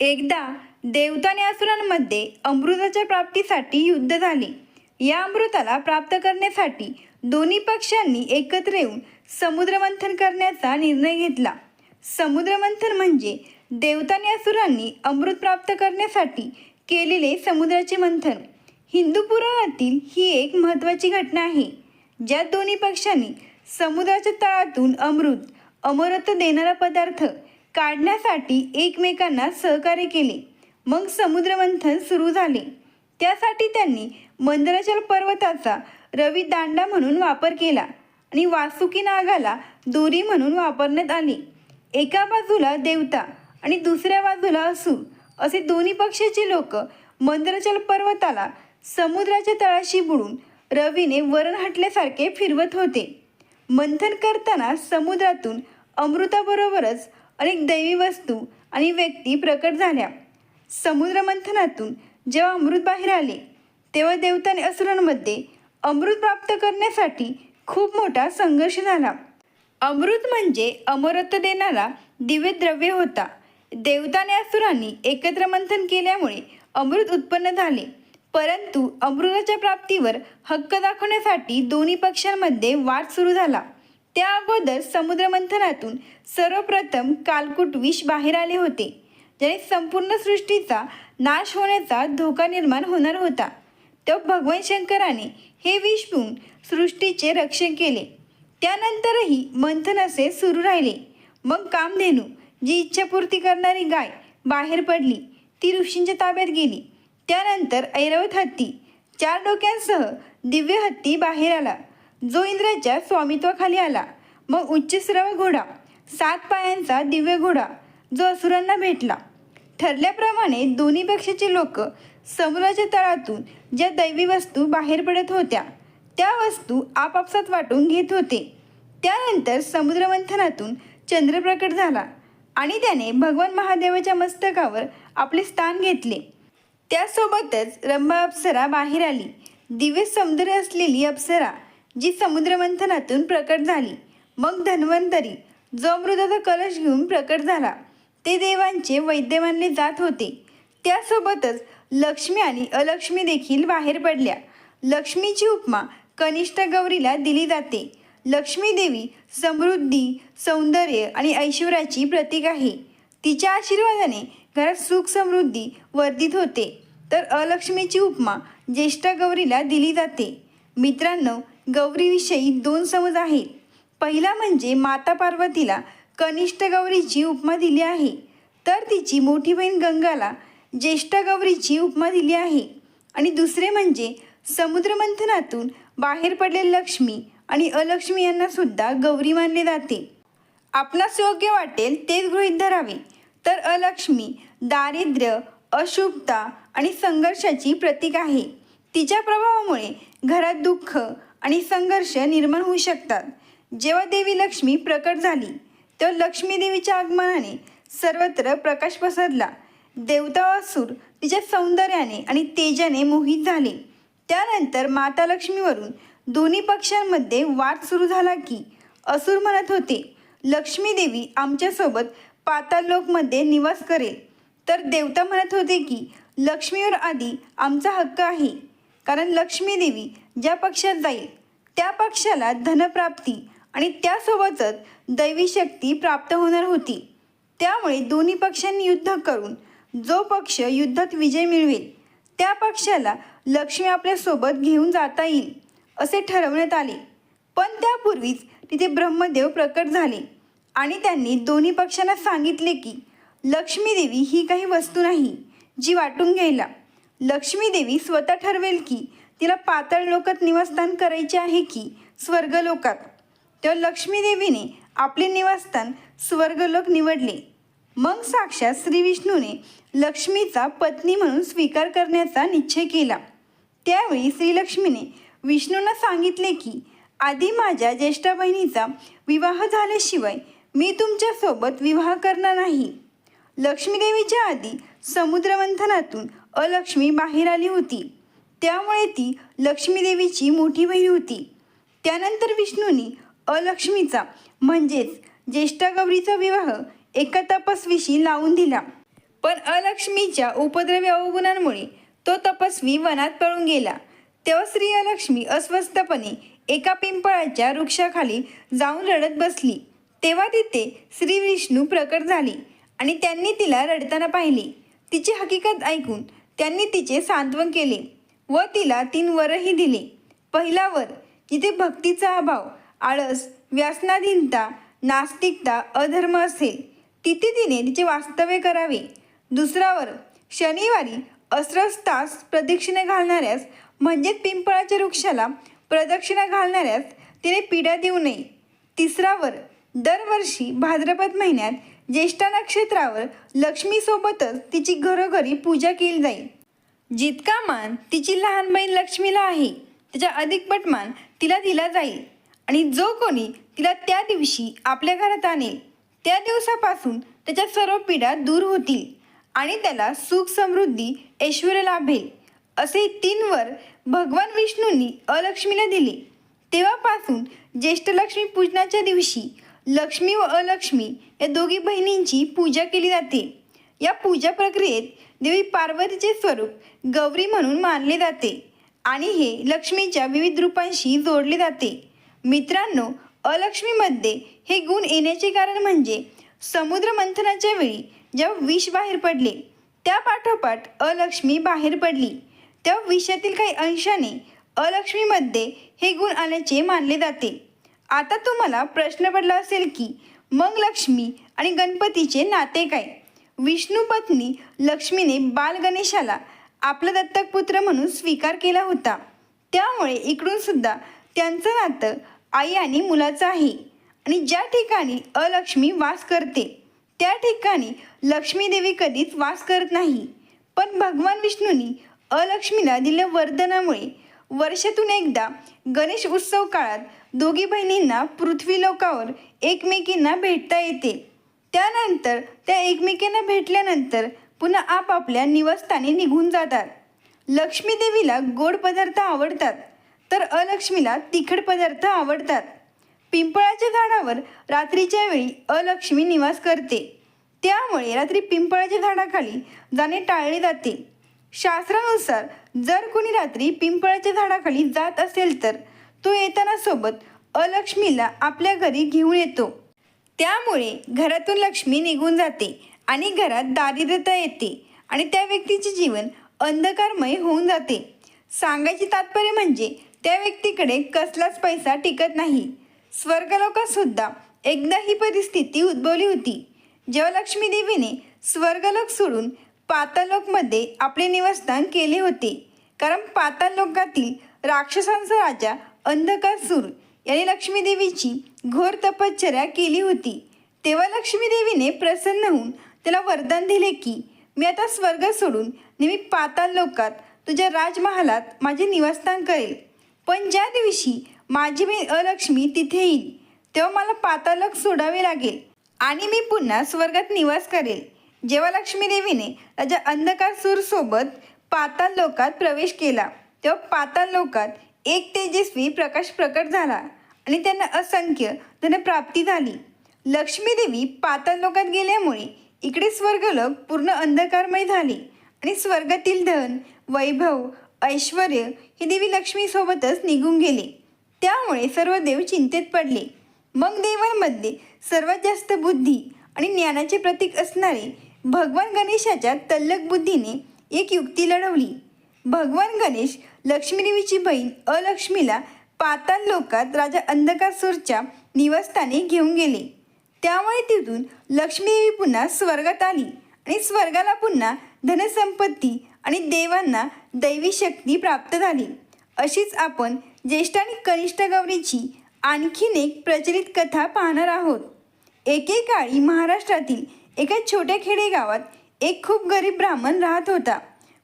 एकदा देवताने असुरांमध्ये अमृताच्या प्राप्तीसाठी युद्ध झाले. या अमृताला प्राप्त करण्यासाठी दोन्ही पक्षांनी एकत्र येऊन समुद्रमंथन करण्याचा निर्णय घेतला. समुद्रमंथन म्हणजे देवताने असुरांनी अमृत प्राप्त करण्यासाठी केलेले समुद्राचे मंथन. हिंदू पुराणातील ही एक महत्त्वाची घटना आहे. ज्यात दोन्ही पक्षांनी समुद्राच्या तळातून अमृत अमरत्व देणारा पदार्थ काढण्यासाठी एकमेकांना सहकार्य केले. मग समुद्रमंथन सुरू झाले. त्यासाठी त्यांनी मंदराचल पर्वताचा रवी दांडा म्हणून वापर केला आणि वासुकी नागाला दोरी म्हणून वापरण्यात आली. एका बाजूला देवता आणि दुसऱ्या बाजूला असू असे दोन्ही पक्षाचे लोक मंदराचल पर्वताला समुद्राच्या तळाशी बुडून रवीने वरण हटल्यासारखे फिरवत होते. मंथन करताना समुद्रातून अमृताबरोबरच अनेक दैवी वस्तू आणि व्यक्ती प्रकट झाल्या. समुद्रमंथनातून जेव्हा अमृत बाहेर आले तेव्हा देवताने असुरांमध्ये अमृत प्राप्त करण्यासाठी खूप मोठा संघर्ष झाला. अमृत म्हणजे अमरत्व देणारा दिव्य द्रव्य होता. देवताने असुरांनी एकत्र मंथन केल्यामुळे अमृत उत्पन्न झाले. परंतु अमृताच्या प्राप्तीवर हक्क दाखवण्यासाठी दोन्ही पक्षांमध्ये वाद सुरू झाला. त्या अगोदर समुद्रमंथनातून सर्वप्रथम कालकुट विष बाहेर आले होते ज्याने संपूर्ण सृष्टीचा नाश होण्याचा धोका निर्माण होणार होता. तो भगवान शंकराने हे विष पिऊन सृष्टीचे रक्षण केले. त्यानंतरही मंथन असे सुरू राहिले. मग कामधेनू जी इच्छापूर्ती करणारी गाय बाहेर पडली ती ऋषींच्या ताब्यात गेली. त्यानंतर ऐरावत हत्ती चार डोक्यांसह दिव्य हत्ती बाहेर आला. जो इंद्राच्या स्वामित्वाखाली आला. मग उच्चस्रव घोडा सात पायांचा दिव्य घोडा जो असुरांना भेटला. ठरल्याप्रमाणे दोन्ही पक्षाचे लोक समुद्राच्या तळातून ज्या दैवी वस्तू बाहेर पडत होत्या त्या वस्तू आपापसात वाटून घेत होते. त्यानंतर समुद्रमंथनातून चंद्र प्रकट झाला आणि त्याने भगवान महादेवाच्या मस्तकावर आपले स्थान घेतले. त्यासोबतच रंभा अप्सरा बाहेर आली. दिव्य सौंदर्य असलेली अप्सरा जी समुद्रमंथनातून प्रकट झाली. मग धन्वंतरी जो अमृताचा कलश घेऊन प्रकट झाला. ते देवांचे वैद्य मानले जात होते. त्यासोबतच लक्ष्मी आणि अलक्ष्मी देखील बाहेर पडल्या. लक्ष्मीची उपमा कनिष्ठ गौरीला दिली जाते. लक्ष्मी देवी समृद्धी सौंदर्य आणि ऐश्वराची प्रतीक आहे. तिच्या आशीर्वादाने घरात सुख समृद्धी वर्धित होते. तर अलक्ष्मीची उपमा ज्येष्ठ गौरीला दिली जाते. मित्रांनो गौरीविषयी दोन समज आहेत. पहिला म्हणजे माता पार्वतीला कनिष्ठ गौरीची उपमा दिली आहे. तर तिची मोठी बहीण गंगाला ज्येष्ठ गौरीची उपमा दिली आहे. आणि दुसरे म्हणजे समुद्रमंथनातून बाहेर पडलेले लक्ष्मी आणि अलक्ष्मी यांना सुद्धा गौरी मानले जाते. आपणास योग्य वाटेल तेच गृहीत धरावे. तर अलक्ष्मी दारिद्र्य अशुभता आणि संघर्षाची प्रतीक आहे. तिच्या प्रभावामुळे घरात दुःख आणि संघर्ष निर्माण होऊ शकतात. जेव्हा देवी लक्ष्मी प्रकट झाली तेव्हा लक्ष्मी देवीच्या आगमनाने सर्वत्र प्रकाश पसरला. देवता असुर तिच्या सौंदर्याने आणि तेजाने मोहित झाले. त्यानंतर माता लक्ष्मीवरून दोन्ही पक्षांमध्ये वाद सुरू झाला की असुर म्हणत होते लक्ष्मी देवी आमच्यासोबत पाताळलोकमध्ये निवास करेल. तर देवता म्हणत होते की लक्ष्मीवर आधी आमचा हक्क आहे. कारण लक्ष्मी देवी ज्या पक्षात जाईल त्या पक्षाला धनप्राप्ती आणि त्यासोबतच दैवी शक्ती प्राप्त होणार होती. त्यामुळे दोन्ही पक्षांनी युद्ध करून जो पक्ष युद्धात विजय मिळवेल त्या पक्षाला लक्ष्मी आपल्यासोबत घेऊन जाता येईल असे ठरवण्यात आले. पण त्यापूर्वीच तिथे ब्रह्मदेव प्रकट झाले आणि त्यांनी दोन्ही पक्षांना सांगितले की लक्ष्मी देवी ही काही वस्तू नाही जी वाटून घ्यायला. लक्ष्मी देवी स्वतः ठरवेल की तिला पातळ लोकात निवासस्थान करायचे आहे की स्वर्गलोकात तेव्हा लक्ष्मी देवीने आपले निवासस्थान स्वर्गलोक निवडले. मग साक्षात श्री विष्णूने लक्ष्मीचा पत्नी म्हणून स्वीकार करण्याचा निश्चय केला. त्यावेळी श्रीलक्ष्मीने विष्णूंना सांगितले की आधी माझ्या ज्येष्ठ बहिणीचा विवाह झाल्याशिवाय मी तुमच्यासोबत विवाह करणार नाही. लक्ष्मीदेवीच्या आधी समुद्रमंथनातून अलक्ष्मी बाहेर आली होती. त्यामुळे ती लक्ष्मीदेवीची मोठी बहीण होती. त्यानंतर विष्णूंनी अलक्ष्मीचा म्हणजेच ज्येष्ठा गौरीचा विवाह एका तपस्वीशी लावून दिला. पण अलक्ष्मीच्या उपद्रवी अवगुणांमुळे तो तपस्वी वनात पळून गेला. तेव्हा श्री अलक्ष्मी अस्वस्थपणे एका पिंपळाच्या वृक्षाखाली जाऊन रडत बसली. तेव्हा तिथे श्री विष्णू प्रकट झाले आणि त्यांनी तिला रडताना पाहिले. तिची हकीकत ऐकून त्यांनी तिचे सांत्वन केले व तिला तीन वरही दिले. पहिला वर जिथे भक्तीचा अभाव आळस व्यासनाधीनता नास्तिकता अधर्म असेल तिथे तिने तिचे वास्तव्य करावे. दुसरा वर शनिवारी अस्रस तास प्रदक्षिणा घालणाऱ्यास म्हणजेच पिंपळाच्या वृक्षाला प्रदक्षिणा घालणाऱ्यास तिने पिढ्या देऊ नये. तिसरावर दरवर्षी भाद्रपद महिन्यात ज्येष्ठा नक्षत्रावर लक्ष्मीसोबतच तिची घरोघरी पूजा केली जाईल जितका मान तिची लहान बहीण लक्ष्मीला आहे त्याच्या अधिक पटमान तिला दिला जाईल आणि जो कोणी तिला त्या दिवशी आपल्या घरात आणेल त्या दिवसापासून त्याच्या सर्व पीडा दूर होतील आणि त्याला सुख समृद्धी ऐश्वर लाभेल असे तीन वर भगवान विष्णूंनी अलक्ष्मीला दिले. तेव्हापासून ज्येष्ठ लक्ष्मी पूजनाच्या दिवशी लक्ष्मी व अलक्ष्मी या दोघी बहिणींची पूजा केली जाते. या पूजा प्रक्रियेत देवी पार्वतीचे स्वरूप गौरी म्हणून मानले जाते आणि हे लक्ष्मीच्या विविध रूपांशी जोडले जाते. मित्रांनो अलक्ष्मीमध्ये हे गुण येण्याचे कारण म्हणजे समुद्र मंथनाच्या वेळी जेव्हा विष बाहेर पडले त्या पाठोपाठ अलक्ष्मी बाहेर पडली. तेव्हा विषातील काही अंशाने अलक्ष्मीमध्ये हे गुण आल्याचे मानले जाते. आता तुम्हाला प्रश्न पडला असेल की मग लक्ष्मी आणि गणपतीचे नाते काय? विष्णू पत्नी लक्ष्मीने बाल गणेशाला आपला दत्तक पुत्र म्हणून स्वीकार केला होता. त्यामुळे इकडून सुद्धा त्यांचं नातं आई आणि मुलाचं आहे. आणि ज्या ठिकाणी अलक्ष्मी वास करते त्या ठिकाणी लक्ष्मी देवी कधीच वास करत नाही. पण भगवान विष्णूंनी अलक्ष्मीला दिल्या वर्धनामुळे वर्षातून एकदा गणेश उत्सव काळात दोघी बहिणींना पृथ्वी लोकावर एकमेकींना भेटता येते. त्यानंतर त्या एकमेकींना भेटल्यानंतर पुन्हा आपापल्या निवासस्थानी निघून जातात. लक्ष्मी देवीला गोड पदार्थ आवडतात तर अलक्ष्मीला तिखट पदार्थ आवडतात. पिंपळाच्या झाडावर रात्रीच्या वेळी अलक्ष्मी निवास करते. त्यामुळे रात्री पिंपळाच्या झाडाखाली जाणे टाळले जाते. शास्त्रानुसार जर कोणी रात्री पिंपळाच्या झाडाखाली जात असेल तर तो येताना सोबत अलक्ष्मीला आपल्या घरी घेऊन येतो. त्यामुळे घरातून लक्ष्मी निघून जाते आणि घरात दारिद्र्यता येते आणि त्या व्यक्तीचे जीवन अंधकारमय होऊन जाते. सांगायचे तात्पर्य म्हणजे त्या व्यक्तीकडे कसलाच पैसा टिकत नाही. स्वर्गलोकातसुद्धा एकदा ही परिस्थिती उद्भवली होती. जेव्हा लक्ष्मी देवीने स्वर्गलोक सोडून पातालोकमध्ये आपले निवासस्थान केले होते. कारण पातालोकातील राक्षसांचा राजा अंधकासूर याने लक्ष्मीदेवीची घोर तपश्चर्या केली होती. तेव्हा लक्ष्मीदेवीने प्रसन्न होऊन त्याला वरदान दिले की मी आता स्वर्ग सोडून नेहमी पाताल लोकात तुझ्या राजमहालात माझे निवासस्थान करेल. पण ज्या दिवशी माझी मी अलक्ष्मी तिथे येईल तेव्हा मला पातालक सोडावे लागेल आणि मी पुन्हा स्वर्गात निवास करेल. जेव्हा लक्ष्मी देवीने राजा अंधकार सोबत पाताल लोकात प्रवेश केला तेव्हा पाताल लोकात एक तेजस्वी प्रकाश प्रकट झाला आणि त्यांना असंख्य धनप्राप्ती झाली. लक्ष्मीदेवी देवी लोकात गेल्यामुळे इकडे स्वर्गलोक पूर्ण अंधकारमय झाले आणि स्वर्गातील धन वैभव ऐश्वर हे देवी लक्ष्मीसोबतच निघून गेले. त्यामुळे सर्व देव चिंतेत पडले. मग देवांमध्ये सर्वात जास्त बुद्धी आणि ज्ञानाचे प्रतीक असणारे भगवान गणेशाच्या तल्लक बुद्धीने एक युक्ती लढवली. भगवान गणेश लक्ष्मीदेवीची बहीण अलक्ष्मीला पाताल लोकात राजा अंधकासूरच्या निवासस्थानी घेऊन गेले. त्यामुळे तिथून लक्ष्मीदेवी पुन्हा स्वर्गात आली आणि स्वर्गाला पुन्हा धनसंपत्ती आणि देवांना दैवी शक्ती प्राप्त झाली. अशीच आपण ज्येष्ठ आणि कनिष्ठ गौरीची आणखीन एक प्रचलित कथा पाहणार आहोत. एकेकाळी महाराष्ट्रातील एका छोट्या खेडेगावात एक खूप गरीब ब्राह्मण राहत होता.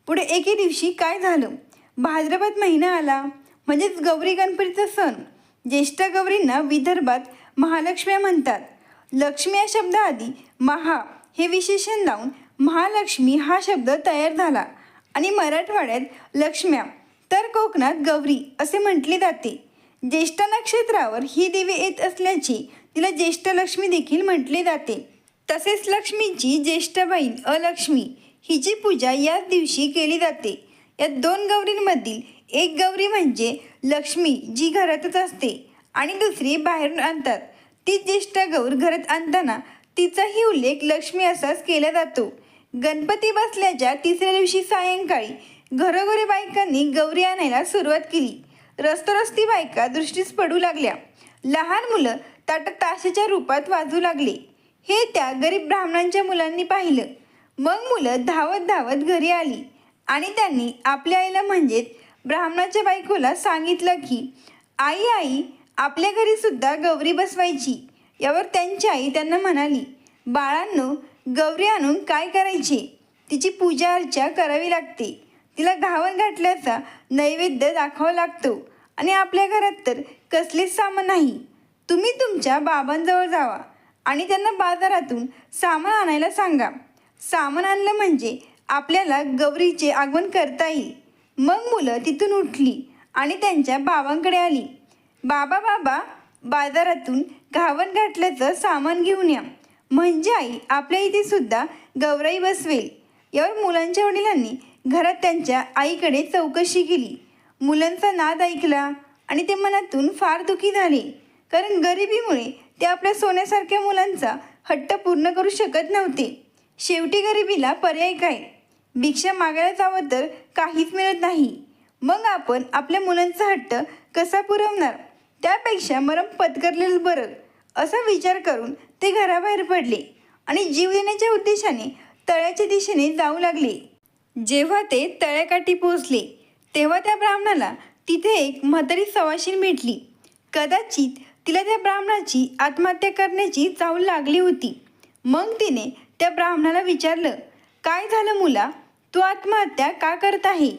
पुढे एके दिवशी काय झालं? भाद्रपद महिना आला. म्हणजेच गौरी गणपतीचा सण. ज्येष्ठ गौरींना विदर्भात महालक्ष्म्या म्हणतात. लक्ष्मी या शब्दाआधी महा हे विशेषण लावून महालक्ष्मी हा शब्द तयार झाला. आणि मराठवाड्यात लक्ष्म्या तर कोकणात गौरी असे म्हटले जाते. ज्येष्ठ नक्षत्रावर ही देवी येत असल्याचे तिला ज्येष्ठ लक्ष्मी देखील म्हटले जाते. तसेच लक्ष्मीची ज्येष्ठ बहीण अलक्ष्मी हिची पूजा याच दिवशी केली जाते. या दोन गौरींमधील एक गौरी म्हणजे लक्ष्मी जी घरातच असते आणि दुसरी बाहेरून आणतात. ती ज्येष्ठ गौर घरात आणताना तिचाही उल्लेख लक्ष्मी असाच केला जातो. गणपती बसल्याच्या तिसऱ्या दिवशी सायंकाळी घरोघरी बायकांनी गौरी आणायला सुरुवात केली. रस्तरस्ती बायका दृष्टीस पडू लागल्या. लहान मुलं ताटात ताशाच्या रूपात वाजू लागले. हे त्या गरीब ब्राह्मणांच्या मुलांनी पाहिलं. मग मुलं धावत धावत घरी आली. आणि त्यांनी आपल्या आईला म्हणजेच ब्राह्मणाच्या बायकोला सांगितलं की आई आई आपल्या घरी सुद्धा गौरी बसवायची. यावर त्यांची आई त्यांना म्हणाली बाळांनो गौरी आणून काय करायचे? तिची पूजा अर्चा करावी लागते. तिला घावन घातल्याचा नैवेद्य दाखवावा लागतो. आणि आपल्या घरात तर कसलेच सामान नाही. तुम्ही तुमच्या बाबांजवळ जावा आणि त्यांना बाजारातून सामान आणायला सांगा. सामान आणलं म्हणजे आपल्याला गौरीचे आगमन करता येईल. मग मुलं तिथून उठली आणि त्यांच्या बाबांकडे आली. बाबा बाबा बाजारातून घावन घातल्याचं सामान घेऊन या. म्हणजे आई आपल्या इथे सुद्धा गौराई बसवेल. यावर मुलांच्या वडिलांनी घरात त्यांच्या आईकडे चौकशी केली. मुलांचा नाद ऐकला आणि ते मनातून फार दुखी झाले. कारण गरिबीमुळे ते आपल्या सोन्यासारख्या मुलांचा हट्ट पूर्ण करू शकत नव्हते. शेवटी गरिबीला पर्याय काय? भिक्षा मागायला जावं तर काहीच मिळत नाही. मग आपण आपल्या मुलांचा हट्ट कसा पुरवणार? त्यापेक्षा मरम पत्करलेलं बरं असा विचार करून ते घराबाहेर पडले आणि जीव देण्याच्या उद्देशाने तळ्याच्या दिशेने जाऊ लागले. जेव्हा ते तळ्याकाठी पोहोचले तेव्हा त्या ब्राह्मणाला तिथे एक म्हातारी सवाशीण भेटली. कदाचित तिला त्या ब्राह्मणाची आत्महत्या करण्याची चावल लागली होती. मग तिने त्या ब्राह्मणाला विचारलं काय झालं मुला? तू आत्महत्या का करत आहे?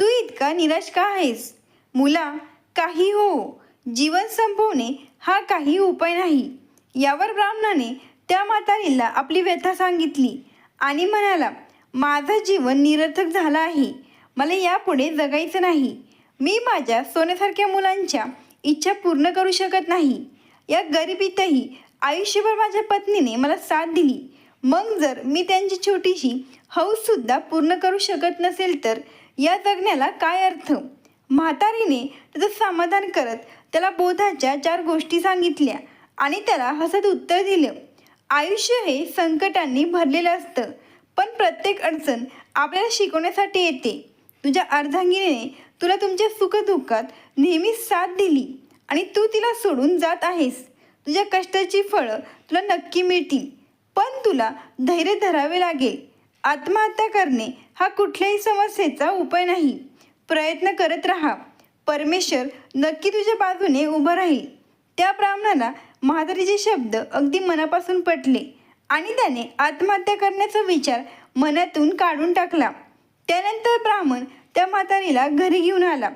तू इतका निराश का आहेस? मुला काही हो. जीवन संपवणे हा काही उपाय नाही. यावर ब्राह्मणाने त्या म्हातारीला आपली व्यथा सांगितली आणि म्हणाला माझं जीवन निरर्थक झालं आहे. मला यापुढे जगायचं नाही. मी माझ्या सोन्यासारख्या मुलांच्या इच्छा पूर्ण करू शकत नाही. या गरिबीतही आयुष्यभर माझ्या पत्नीने मला साथ दिली. मग जर मी त्यांची छोटीशी हौससुद्धा पूर्ण करू शकत नसेल तर या जगण्याला काय अर्थ? म्हातारीने त्याचं समाधान करत त्याला बोधाच्या चार गोष्टी सांगितल्या आणि त्याला हसत उत्तर दिलं. आयुष्य हे संकटांनी भरलेलं असतं पण प्रत्येक अडचण आपल्याला शिकवण्यासाठी येते. तुझ्या अर्धांगिनीने तुला तुमच्या सुखदुःखात नेहमी साथ दिली आणि तू तिला सोडून जात आहेस. तुझ्या कष्टाची फळं तुला नक्की मिळतील पण तुला धैर्य धरावे लागेल. आत्महत्या करणे हा कुठल्याही समस्येचा उपाय नाही. प्रयत्न करत राहा. परमेश्वर नक्की तुझ्या बाजूने उभं राहील. त्या ब्राह्मणाला म्हातारीचे शब्द अगदी मनापासून पटले आणि त्याने आत्महत्या करण्याचा विचार मनातून काढून टाकला. त्यानंतर ब्राह्मण त्या म्हातारीला घरी घेऊन आला.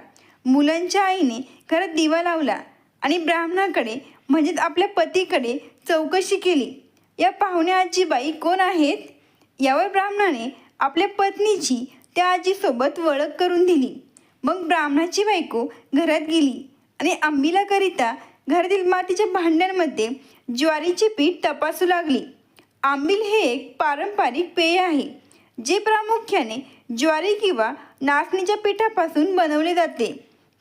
मुलांच्या आईने घरात दिवा लावला आणि ब्राह्मणाकडे म्हणजेच आपल्या पतीकडे चौकशी केली. या पाहुण्या आजीबाई कोण आहेत? यावर ब्राह्मणाने आपल्या पत्नीची त्या आजीसोबत ओळख करून दिली. मग ब्राह्मणाची बायको घरात गेली आणि आंबिलाकरिता घरातील मातीच्या भांड्यांमध्ये ज्वारीचे पीठ तपासू लागली. आंबील हे एक पारंपरिक पेय आहे जे प्रामुख्याने ज्वारी किंवा नाचणीच्या पिठापासून बनवले जाते.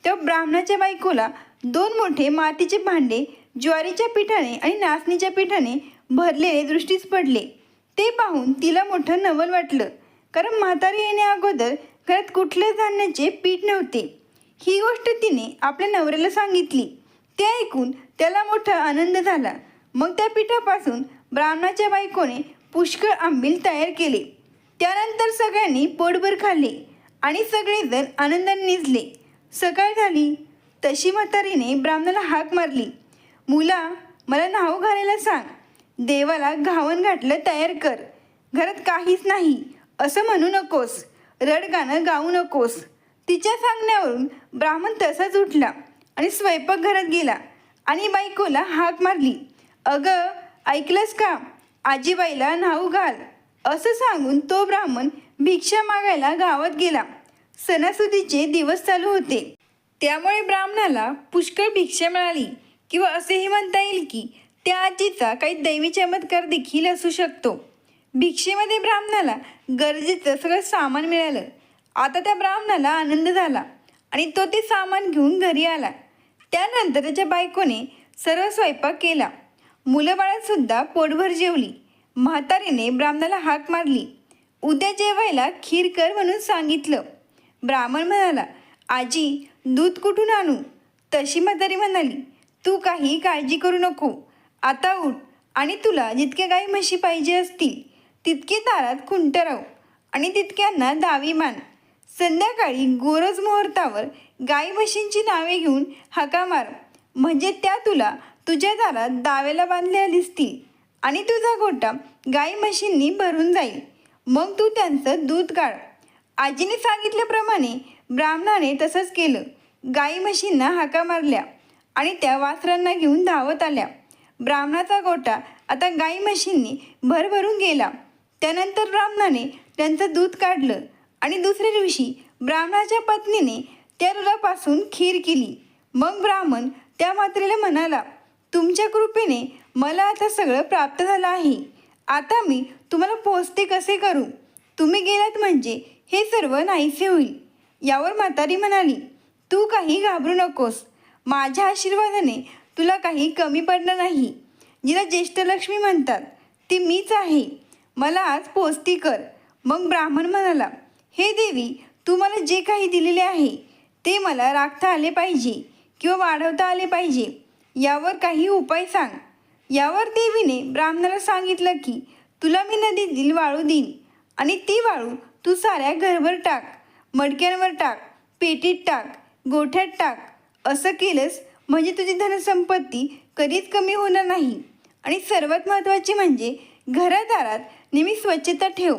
तर ब्राह्मणाच्या बायकोला दोन मोठे मातीचे भांडे ज्वारीच्या पिठाने आणि नाचणीच्या पिठाने भरलेले दृष्टीस पडले. ते पाहून तिला मोठं नवल वाटलं. कारण म्हातारी येण्या अगोदर घरात कुठल्याच धान्याचे पीठ नव्हते. ही गोष्ट तिने आपल्या नवऱ्याला सांगितली. ते ऐकून त्याला मोठा आनंद झाला. मग त्या पिठापासून ब्राह्मणाच्या बायकोने पुष्कळ आंबील तयार केले. त्यानंतर सगळ्यांनी पोटभर खाल्ले आणि सगळेजण आनंदाने निजले. सकाळ झाली. तशी म्हातारीने ब्राह्मणाला हाक मारली. मुला मला नाव घालायला सांग. देवाला घावन घातलं तयार कर. घरात काहीच नाही. असं म्हणू नकोस. रडगाणं गाऊ नकोस. तिच्या सांगण्यावरून ब्राह्मण तसाच उठला आणि स्वयंपाकघरात गेला आणि बायकोला हाक मारली. अगं ऐकलंस का? आजीबाईला न्हाऊ घाल. असं सांगून तो ब्राह्मण भिक्षा मागायला गावात गेला. सणासुदीचे दिवस चालू होते. त्यामुळे ब्राह्मणाला पुष्कळ भिक्षा मिळाली. किंवा असेही म्हणता येईल की त्या आजीचा काही दैवी चमत्कार देखील असू शकतो. भिक्षेमध्ये ब्राह्मणाला गरजेचं सगळं सामान मिळालं. आता त्या ब्राह्मणाला आनंद झाला आणि तो ते सामान घेऊन घरी आला. त्यानंतर त्याच्या बायकोने सर्व स्वयंपाक केला. मुलंबाळासुद्धा पोटभर जेवली. म्हातारीने ब्राह्मणाला हाक मारली. उद्या जेवायला खीर कर म्हणून सांगितलं. ब्राह्मण म्हणाला आजी दूध कुठून आणू? तशी म्हातारी म्हणाली तू काही काळजी करू नको. आता उठ. आणि तुला जितक्या गाई म्हशी पाहिजे असतील तितके दारात खुंट राहू. आणि तितक्यांना दावी मान. संध्याकाळी गोरज मुहूर्तावर गाई म्हशींची नावे घेऊन हाका मार. म्हणजे त्या तुला तुझ्या दारात दावेला बांधल्या दिसतील. आणि तुझा गोटा गाई म्हशींनी भरून जाईल. मग तू त्यांचं दूध काढ. आजीने सांगितल्याप्रमाणे ब्राह्मणाने तसंच केलं. गाई म्हशींना हाका मारल्या आणि त्या वासरांना घेऊन धावत आल्या. ब्राह्मणाचा गोटा आता गाई म्हशींनी भरभरून गेला. त्यानंतर ब्राह्मणाने त्यांचं दूध काढलं आणि दुसऱ्या दिवशी ब्राह्मणाच्या पत्नीने त्या दुधापासून खीर केली. मग ब्राह्मण त्या मात्रेला म्हणाला तुमच्या कृपेने मला आता सगळं प्राप्त झालं आहे. आता मी तुम्हाला पोचते कसे करू? तुम्ही गेलात म्हणजे हे सर्व नाहीसे होईल. यावर म्हातारी म्हणाली तू काही घाबरू नकोस. माझ्या आशीर्वादाने तुला काही कमी पडणं नाही. जिला ज्येष्ठ लक्ष्मी म्हणतात ती मीच आहे. मला आज पोस्ती कर. मग ब्राह्मण म्हणाला हे देवी तू मला जे काही दिलेले आहे ते मला राखता आले पाहिजे किंवा वाढवता आले पाहिजे. यावर काही उपाय सांग. यावर देवीने ब्राह्मणाला सांगितलं की तुला मी नदीतील वाळू देईन आणि ती वाळू तू साऱ्या घरभर टाक मडक्यांवर टाक पेटीत टाक गोठ्यात टाक असं केलंस म्हणजे तुझी धनसंपत्ती कधीच कमी होणार नाही. आणि सर्वात महत्त्वाची म्हणजे घरादारात नेहमी स्वच्छता ठेव.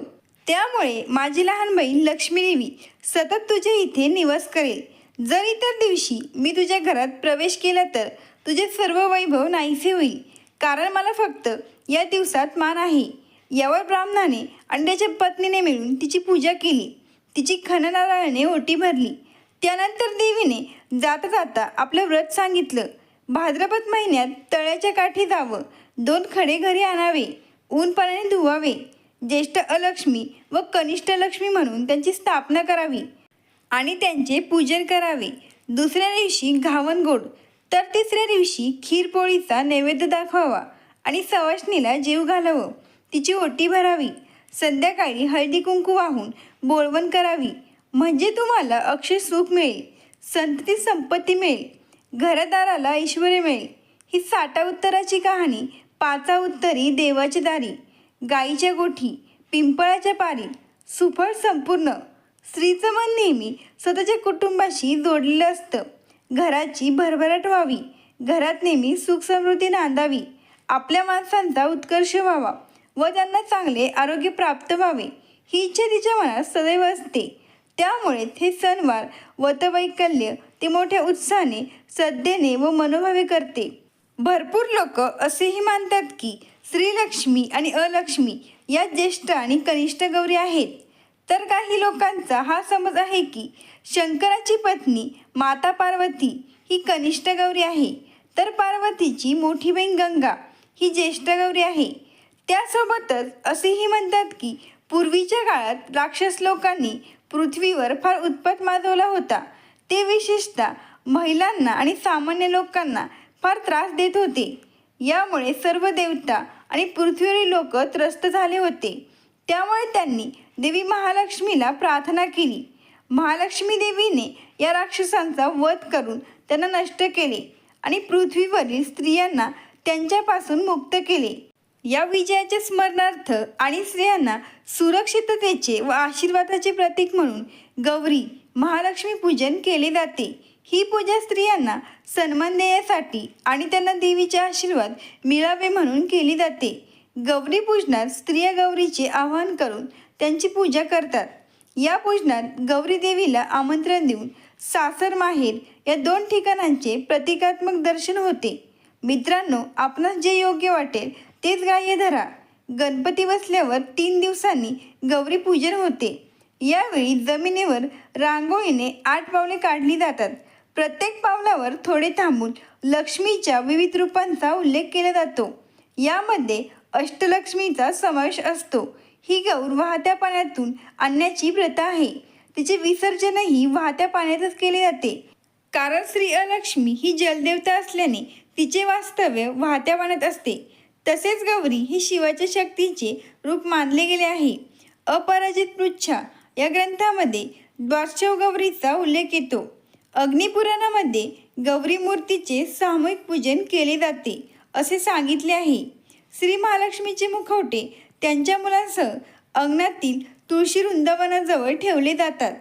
त्यामुळे माझी लहान बहीण लक्ष्मी देवी सतत तुझ्या इथे निवास करेल. जर इतर दिवशी मी तुझ्या घरात प्रवेश केला तर तुझे सर्व वैभव नाहीसे होईल. कारण मला फक्त या दिवसात मान आहे. यावर ब्राह्मणाने अंड्याच्या पत्नीने मिळून तिची पूजा केली. तिची खणनारायणे ओटी भरली. त्यानंतर देवीने जाता जाता आपलं व्रत सांगितलं. भाद्रपद महिन्यात तळ्याच्या काठी जावं दोन खडे घरी आणावे ऊन पाण्याने धुवावे ज्येष्ठ अलक्ष्मी व कनिष्ठ लक्ष्मी म्हणून त्यांची स्थापना करावी आणि त्यांचे पूजन करावे. दुसऱ्या दिवशी घावणगोड तर तिसऱ्या दिवशी खीरपोळीचा नैवेद्य दाखवावा आणि सवाष्णीला जीव घालावं. तिची ओटी भरावी. संध्याकाळी हळदी कुंकू वाहून बोळवण करावी. म्हणजे तुम्हाला अक्षय सुख मिळेल संतती संपत्ती मिळेल घरदाराला ऐश्वर मिळेल. ही साठा उत्तराची कहाणी पाचा उत्तरी देवाची दारी गाईच्या गोठी पिंपळाच्या पारी सुफळ संपूर्ण. स्त्रीचं मन नेहमी स्वतःच्या कुटुंबाशी जोडलेलं असतं. घराची भरभराट व्हावी. घरात नेहमी सुख समृद्धी नांदावी. आपल्या माणसांचा उत्कर्ष व्हावा व त्यांना चांगले आरोग्य प्राप्त व्हावे. ही इच्छा तिच्या मनात सदैव असते. त्यामुळे हे सणवार वतवैकल्य ते मोठ्या उत्साहाने श्रद्धेने व मनोभावे करते. भरपूर लोक असेही मानतात की श्रीलक्ष्मी आणि अलक्ष्मी या ज्येष्ठ आणि कनिष्ठ गौरी आहेत. तर काही लोकांचा हा समज आहे की शंकराची पत्नी माता पार्वती ही कनिष्ठ गौरी आहे. तर पार्वतीची मोठी बहीण गंगा ही ज्येष्ठ गौरी आहे. त्यासोबतच असेही म्हणतात की पूर्वीच्या काळात राक्षस लोकांनी पृथ्वीवर फार उत्पात माजवला होता. ते विशेषतः महिलांना आणि सामान्य लोकांना फार त्रास देत होते. यामुळे सर्व देवता आणि पृथ्वीवरील लोक त्रस्त झाले होते. त्यामुळे त्यांनी देवी महालक्ष्मीला प्रार्थना केली. महालक्ष्मी देवीने या राक्षसांचा वध करून त्यांना नष्ट केले आणि पृथ्वीवरील स्त्रियांना त्यांच्यापासून मुक्त केले. या विजयाच्या स्मरणार्थ आणि स्त्रियांना सुरक्षिततेचे व आशीर्वादाचे प्रतीक म्हणून गौरी महालक्ष्मी पूजन केले जाते. ही पूजा स्त्रियांना सन्मान देण्यासाठी आणि त्यांना देवीचे आशीर्वाद मिळावे म्हणून केली जाते. गौरी पूजनात स्त्रिया गौरीचे आवाहन करून त्यांची पूजा करतात. या पूजनात गौरी देवीला आमंत्रण देऊन सासर माहेर या दोन ठिकाणांचे प्रतिकात्मक दर्शन होते. मित्रांनो आपणास जे योग्य वाटेल तेच ग्राह्य धरा. गणपती बसल्यावर तीन दिवसांनी गौरी पूजन होते. यावेळी जमिनीवर रांगोळीने आठ पावले काढली जातात. प्रत्येक पावलावर थोडे थांबून लक्ष्मीच्या विविध रूपांचा उल्लेख केला जातो. यामध्ये अष्टलक्ष्मीचा समावेश असतो. ही गौर वाहत्या पाण्यातून आणण्याची प्रथा आहे. तिचे विसर्जनही वाहत्या पाण्यातच केले जाते. कारण श्री अलक्ष्मी ही जलदेवता असल्याने तिचे वास्तव्य वाहत्या पाण्यात असते. तसेच गौरी ही शिवाच्या शक्तीचे रूप मानले गेले आहे. अपराजित पृच्छा या ग्रंथामध्ये द्वारशव गौरीचा उल्लेख येतो. अग्निपुराणामध्ये गौरी मूर्तीचे सामूहिक पूजन केले जाते असे सांगितले आहे. श्री महालक्ष्मीचे मुखवटे त्यांच्या मुलांसह अंगणातील तुळशी वृंदावनाजवळ ठेवले जातात.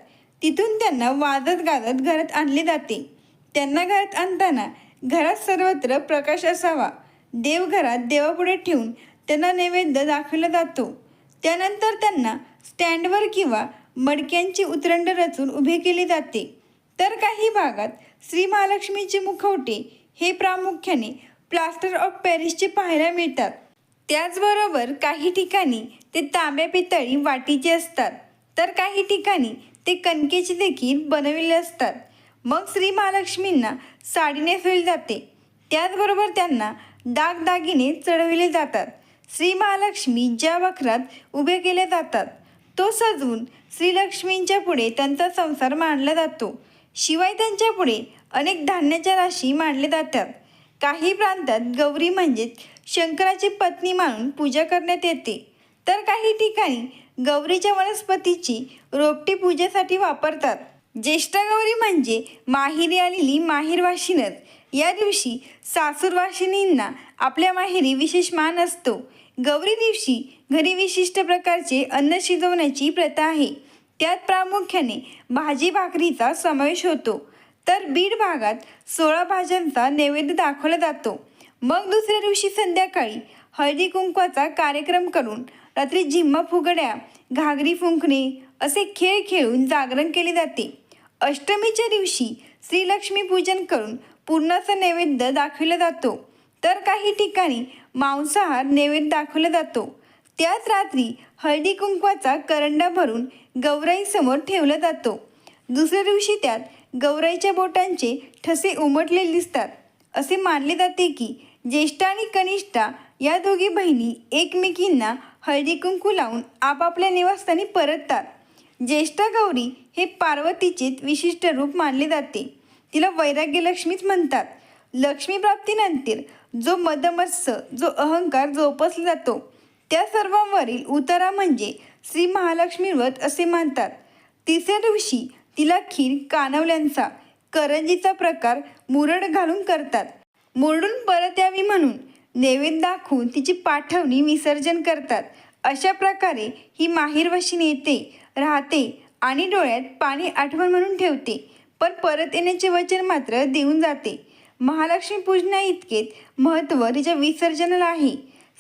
तिथून त्यांना वाजत गाजत घरात आणले जाते. त्यांना घरात आणताना घरात सर्वत्र प्रकाश असावा. देवघरात देवापुढे ठेवून त्यांना नैवेद्य दाखवला जातो. त्यानंतर त्यांना स्टँडवर किंवा मडक्यांची उतरंड रचून उभे केले जाते. तर काही भागात श्री महालक्ष्मीचे मुखवटे हे प्रामुख्याने प्लास्टर ऑफ पॅरिसचे पाहायला मिळतात. त्याचबरोबर काही ठिकाणी ते तांब्या पितळी वाटीचे असतात. तर काही ठिकाणी ते कणकेचे देखील बनविले असतात. मग श्री महालक्ष्मींना साडी नेसवली जाते. त्याचबरोबर त्यांना दागदागिने चढविले जातात. श्री महालक्ष्मी ज्या वखरात उभे केले जातात तो सजवून श्रीलक्ष्मींच्या पुढे त्यांचा संसार मांडला जातो. शिवाय त्यांच्या पुढे अनेक धान्याच्या राशी मांडले जातात. काही प्रांतात गौरी म्हणजेच शंकराची पत्नी मानून पूजा करण्यात येते. तर काही ठिकाणी गौरीच्या वनस्पतीची रोपटी पूजेसाठी वापरतात. ज्येष्ठ गौरी म्हणजे माहेरी आलेली माहेरवाशिनच. या दिवशी सासूरवाशिनींना आपल्या माहेरी विशेष मान असतो. गौरी दिवशी घरी विशिष्ट प्रकारचे अन्न शिजवण्याची प्रथा आहे. त्यात प्रामुख्याने भाजी भाकरीचा समावेश होतो. तर बीड भागात सोळा भाज्यांचा नैवेद्य दाखवला जातो. मग दुसऱ्या दिवशी संध्याकाळी हळदी कुंकवाचा कार्यक्रम करून रात्री झिम्मा फुगड्या घागरी फुंकणे असे खेळ खेळून जागरण केले जाते. अष्टमीच्या दिवशी श्रीलक्ष्मी पूजन करून पूर्णाचा नैवेद्य दाखविला जातो. तर काही ठिकाणी मांसाहार नैवेद्य दाखवला जातो. त्याच रात्री हळदी कुंकवाचा करंडा भरून गौराईसमोर ठेवला जातो. दुसऱ्या दिवशी त्यात गौराईच्या बोटांचे ठसे उमटलेले दिसतात. असे मानले जाते की ज्येष्ठा आणि कनिष्ठा या दोघी बहिणी एकमेकींना हळदी कुंकू लावून आपापल्या निवासस्थानी परततात. ज्येष्ठा गौरी हे पार्वतीचे विशिष्ट रूप मानले जाते. तिला वैराग्य लक्ष्मीच म्हणतात. लक्ष्मी प्राप्तीनंतर जो मदमत्स जो अहंकार जोपासला जातो त्या सर्वांवरील उतारा म्हणजे श्री महालक्ष्मी व्रत असे मानतात. तिसऱ्या दिवशी तिला खीर कानवल्यांचा करंजीचा प्रकार मुरड घालून करतात. मुरडून परत यावी म्हणून नैवेद्य दाखवून तिची पाठवणी विसर्जन करतात. अशा प्रकारे ही माहीरवशी येते राहते आणि डोळ्यात पाणी आठवण म्हणून ठेवते. पण परत येण्याचे वचन मात्र देऊन जाते. महालक्ष्मी पूजना इतकेच महत्त्व तिच्या विसर्जनाला आहे.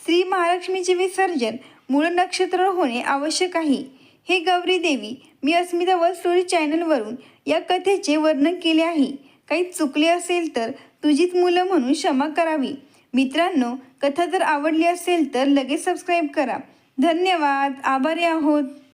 श्री महालक्ष्मीचे विसर्जन मूळ नक्षत्र होणे आवश्यक आहे. हे गौरी देवी मी अस्मिता व स्टोरी चॅनलवरून या कथेचे वर्णन केले आहे. काही चुकले असेल तर तुझीच मुलं म्हणून क्षमा करावी. मित्रांनो कथा जर आवडली असेल तर लगेच सबस्क्राईब करा. धन्यवाद. आभारी आहोत.